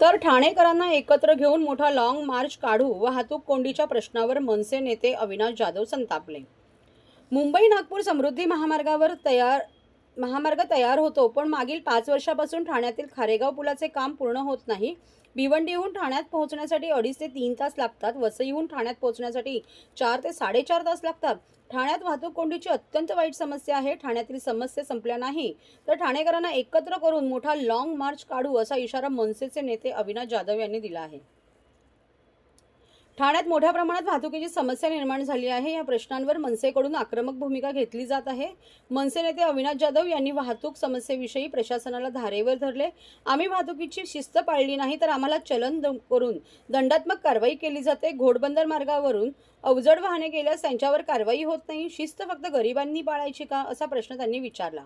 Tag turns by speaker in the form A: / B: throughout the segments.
A: तर ठाणेकरांना एकत्र घेऊन मोठा लाँग मार्च काढू वाहतूक कोंडीच्या प्रश्नावर मनसे नेते अविनाश जाधव संतापले. मुंबई नागपूर समृद्धी महामार्गावर तयार महामार्ग तयार होतो पण मागील पाच वर्षापासून ठाण्यातील खारेगाव पुलाचे काम पूर्ण होत नाही. भिवंडीहून ठाण्यात पोहोचण्यासाठी अडीच ते तीन तास लागतात. वसईहून ठाण्यात पोहोचण्यासाठी चार ते साडेचार तास लागतात. ठाण्यात वाहतूक कोंडीची अत्यंत वाईट समस्या आहे. ठाण्यातील समस्या संपल्या नाही. तर ठाणेकरांना एकत्र करून मोठा लाँग मार्च काढू असा इशारा मनसेचे नेते अविनाश जाधव यांनी दिला आहे. ठाण्यात मोठ्या प्रमाणात वाहतुकीची समस्या निर्माण झाली आहे. या प्रश्नांवर मनसेकडून आक्रमक भूमिका घेतली जात आहे. मनसे नेते अविनाश जाधव यांनी वाहतूक समस्येविषयी प्रशासनाला धारेवर धरले. आम्ही वाहतुकीची शिस्त पाळली नाही तर आम्हाला चलन द- करून दंडात्मक कारवाई केली जाते. घोडबंदर मार्गावरून अवजड वाहने गेल्यास त्यांच्यावर कारवाई होत नाही. शिस्त फक्त गरिबांनी पाळायची का? असा प्रश्न त्यांनी विचारला.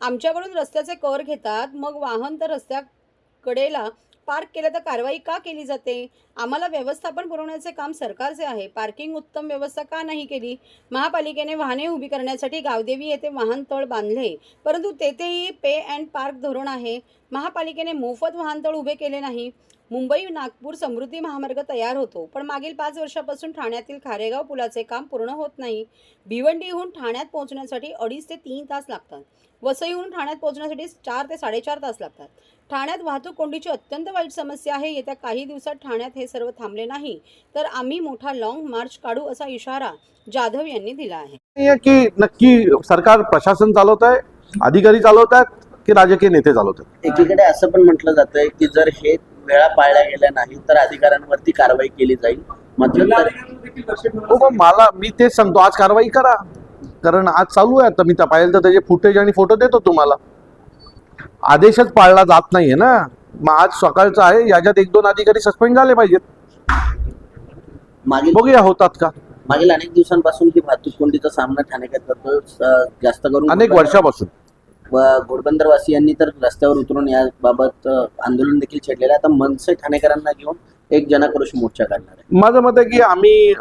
A: आमच्याकडून रस्त्याचे कर घेतात. मग वाहन तर रस्त्याकडेला पार्क केलं तर कारवाई का केली जाते? आम्हाला व्यवस्थापन पुरवण्याचे काम सरकारचे आहे. पार्किंग उत्तम व्यवस्था का नाही केली? महापालिकेने वाहने उभी करण्यासाठी गावदेवी येथे वाहनतळ बांधले. परंतु तेथेही पे अँड पार्क धोरण आहे. महापालिकेने मोफत वाहनतळ उभे केले नाही. मुंबई नागपूर समृद्धी महामार्ग तयार होतो. पण मागील पाच वर्षापासून ठाण्यातील खारेगाव पुलाचे काम पूर्ण होत नाही. भिवंडीहून ठाण्यात पोहोचण्यासाठी अडीच ते तीन तास लागतात. वसईहून ठाण्यात पोहोचण्यासाठी चार ते साडेचार तास लागतात. ठाण्यात वाहतूक कोंडीची अत्यंत वाईट समस्या आहे. येत्या काही दिवसात ठाण्यात हे सर्व थांबले नाही. तर आम्ही मोठा लाँग मार्च काढू असा इशारा जाधव यांनी दिला आहे.
B: की नक्की सरकार प्रशासन चालवत आहे अधिकारी चालवत आहेत की राजकीय नेते चालवत आहेत
C: एकीकडे असं पण म्हटलं जातंय की जर हे वेळा पाळल्या गेल्या नाही तर अधिकाऱ्यांवरती कारवाई केली जाईल.
B: हो मग मला मी तेच सांगतो आज कारवाई करा. कारण आज चालू आहे आता मी त्या पाहिलं तर त्याचे फुटेज आणि फोटो देतो तुम्हाला. आदेशच पाळला जात नाहीये ना. मग आज सकाळचं आहे याच्यात एक दोन अधिकारी सस्पेंड झाले पाहिजेत.
C: मागील
B: बघूया होतात का?
C: मागील अनेक दिवसांपासून ही वाहतूक कोंडीचा सामना ठाणेकर करतो जास्त करून
B: अनेक वर्षापासून.
C: व घोडबंदरवासियांनी तर रस्त्यावर उतरून याबाबत आंदोलन देखील छेडलेलं आहे. आता मनसे ठाणेकरांना घेऊन एक जनाक्रोश मोर्चा काढणार आहे.
B: माझं मत आहे की आम्ही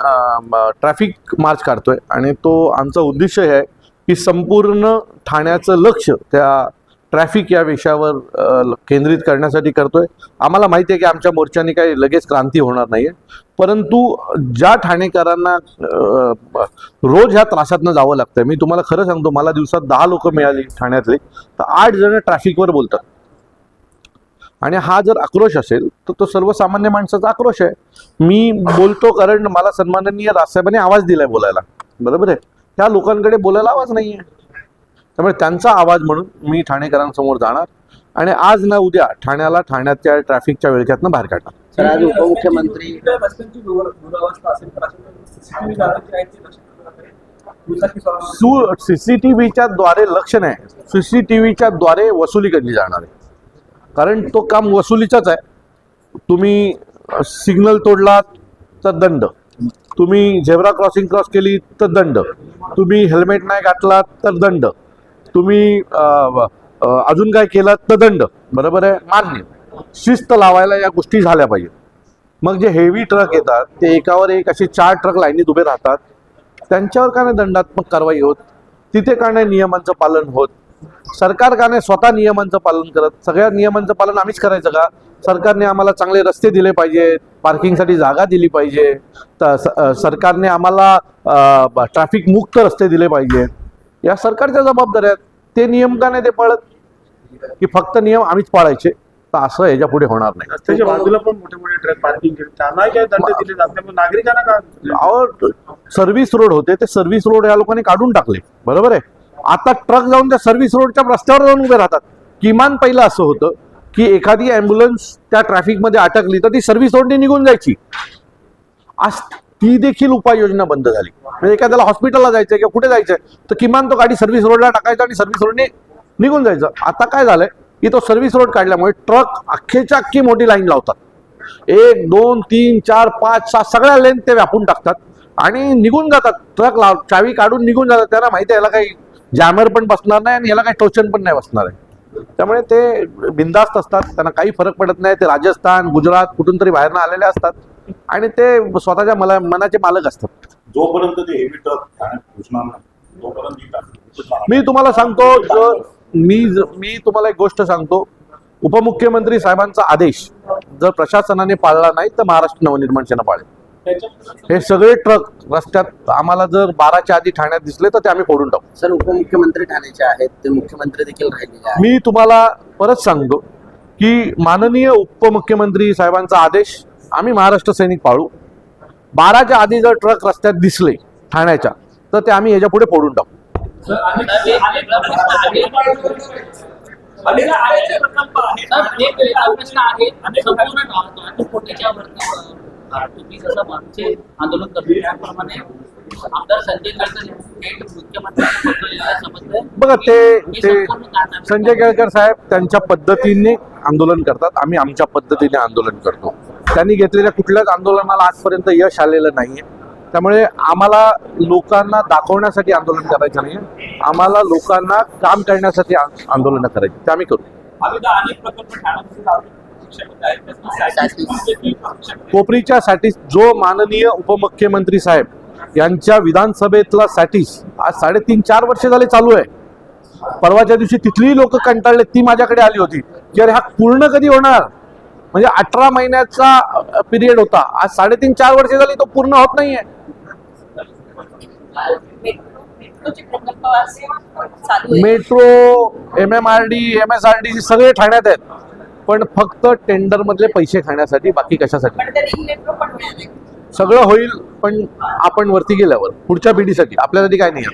B: ट्रॅफिक मार्च काढतोय आणि तो आमचा उद्देश हे आहे की संपूर्ण ठाण्याचं लक्ष त्या ट्रॅफिक या विषयावर केंद्रित करण्यासाठी करतोय. आम्हाला माहिती आहे की आमच्या मोर्चाने काही लगेच क्रांती होणार नाहीये. परंतु ज्या ठाणेकरांना रोज ह्या त्रासातनं जावं लागतंय मी तुम्हाला खरं सांगतो मला दिवसात दहा लोक मिळाली ठाण्यातले तर आठ जण ट्रॅफिकवर बोलतात. आणि हा जर आक्रोश असेल तर तो सर्वसामान्य माणसाचा आक्रोश आहे. मी बोलतो कारण मला सन्माननीय राजसाहेबांनी आवाज दिलाय बोलायला. बरोबर आहे? त्या लोकांकडे बोलायला आवाज नाही आहे त्यामुळे त्यांचा आवाज म्हणून मी ठाणेकरांसमोर जाणार आणि आज ना उद्या ठाण्याला ठाण्याच्या ट्रॅफिकच्या विळख्यातनं बाहेर काढणार.
C: तर आज उपमुख्यमंत्री
B: सु सीसीटीव्हीच्या द्वारे लक्ष नाही. सीसीटीव्हीच्या द्वारे वसुली केली जाणार आहे. कारण तो काम वसुलीचाच आहे. तुम्ही सिग्नल तोडलात तर दंड. तुम्ही झेब्रा क्रॉसिंग क्रॉस केली तर दंड. तुम्ही हेल्मेट नाही घातलात तर दंड. तुम्ही अजून काय केलं तर दंड बरोबर आहे? मान्य. शिस्त लावायला या गोष्टी झाल्या पाहिजेत. मग जे हेवी ट्रक येतात ते एकावर एक असे चार ट्रक लाईनीत उभे राहतात. त्यांच्यावर का नाही दंडात्मक कारवाई होत? तिथे का नाही नियमांचं पालन होत? सरकार का नाही स्वतः नियमांचं पालन करत? सगळ्या नियमांचं पालन आम्हीच करायचं का? सरकारने आम्हाला चांगले रस्ते दिले पाहिजेत. पार्किंगसाठी जागा दिली पाहिजे. तर सरकारने आम्हाला ट्रॅफिक मुक्त रस्ते दिले पाहिजेत. या सरकारच्या जबाबदाऱ्या आहेत. ते नियम का नाही ते पाळत? की फक्त नियम आम्हीच पाळायचे? तर असं ह्याच्या पुढे होणार नाही.
D: रस्त्याच्या बाजूला पण मोठे मोठे ट्रक पार्किंग केले. त्यांना काय दंड दिले जात नाही. पण नागरिकांना
B: सर्व्हिस रोड होते. ते सर्व्हिस रोड या लोकांनी काढून टाकले. बरोबर आहे? आता ट्रक जाऊन त्या सर्व्हिस रोडच्या रस्त्यावर जाऊन उभे राहतात. किमान पहिलं असं होतं की एखादी अँब्युलन्स त्या ट्रॅफिकमध्ये अटकली तर ती सर्व्हिस रोडने निघून जायची. आज ती देखील उपाययोजना बंद झाली. म्हणजे एखाद्याला हॉस्पिटलला जायचंय किंवा कुठे जायचंय तर किमान तो गाडी सर्व्हिस रोडला टाकायचा आणि सर्व्हिस रोडने निघून जायचं. आता काय झालंय की तो सर्व्हिस रोड काढल्यामुळे ट्रक अख्खेच्या अख्खी मोठी लाईन लावतात. एक दोन तीन चार पाच सहा सगळ्या लेन ते व्यापून टाकतात आणि निघून जातात. ट्रक लाव चावी काढून निघून जातात. त्यांना माहिती आहे याला काही जॅमर पण बसणार नाही आणि याला काही टोचन पण नाही बसणार आहे. त्यामुळे ते बिंदास्त असतात. त्यांना काही फरक पडत नाही. ते राजस्थान गुजरात कुठून तरी बाहेरनं आलेले असतात. आणि ते स्वतःच्या मला मनाचे मालक असतात.
E: जोपर्यंत ते हेवी तोपर्यंत
B: मी तुम्हाला सांगतो मी मी तुम्हाला एक गोष्ट सांगतो. उपमुख्यमंत्री साहेबांचा आदेश जर प्रशासनाने पाळला नाही तर महाराष्ट्र नवनिर्माण सेना पाळेल. हे सगळे ट्रक रस्त्यात आम्हाला जर बाराच्या आधी ठाण्यात दिसले तर ते आम्ही फोडून टाकू.
C: सर उपमुख्यमंत्री ठाण्याचे आहेत ते मुख्यमंत्री देखील राहिलेले आहेत.
B: मी तुम्हाला परत सांगतो की माननीय उपमुख्यमंत्री साहेबांचा आदेश आम्ही महाराष्ट्र सैनिक पाळू. बाराच्या आधी जर ट्रक रस्त्यात दिसले ठाण्याच्या तर ते आम्ही याच्यापुढे फोडून टाकू.
D: प्रकल्प
F: आहे तुम्ही जसं आंदोलन करतो त्याप्रमाणे आमदार संजय केळकर
B: बघा ते संजय केळकर साहेब त्यांच्या पद्धतीने आंदोलन करतात. आम्ही आमच्या पद्धतीने आंदोलन करतो. त्यांनी घेतलेल्या कुठल्याच आंदोलनाला आजपर्यंत यश आलेलं नाहीये. त्यामुळे आम्हाला लोकांना दाखवण्यासाठी आंदोलन करायचं नाही आम्हाला लोकांना काम करण्यासाठी आंदोलन करायची. ते आम्ही करू.
D: त्यातनं साठी
B: जो माननीय उपमुख्यमंत्री साहेब यांच्या विधानसभेतला सॅटिस आज साडेतीन चार वर्ष झाले चालू आहे. परवाच्या दिवशी तिथली लोक कंटाळले ती माझ्याकडे आली होती. की अरे हा पूर्ण कधी होणार? म्हणजे अठरा महिन्याचा पिरियड होता. आज साडेतीन चार वर्ष झाली तो पूर्ण होत नाहीये. Metro M M R D M S R D सगळे ठाण्यात आहेत. पण फक्त टेंडर मधले पैसे खाण्यासाठी बाकी कशासाठी? सगळं होईल पण आपण वरती गेल्यावर पुढच्या पिढीसाठी. आपल्यासाठी काय नाही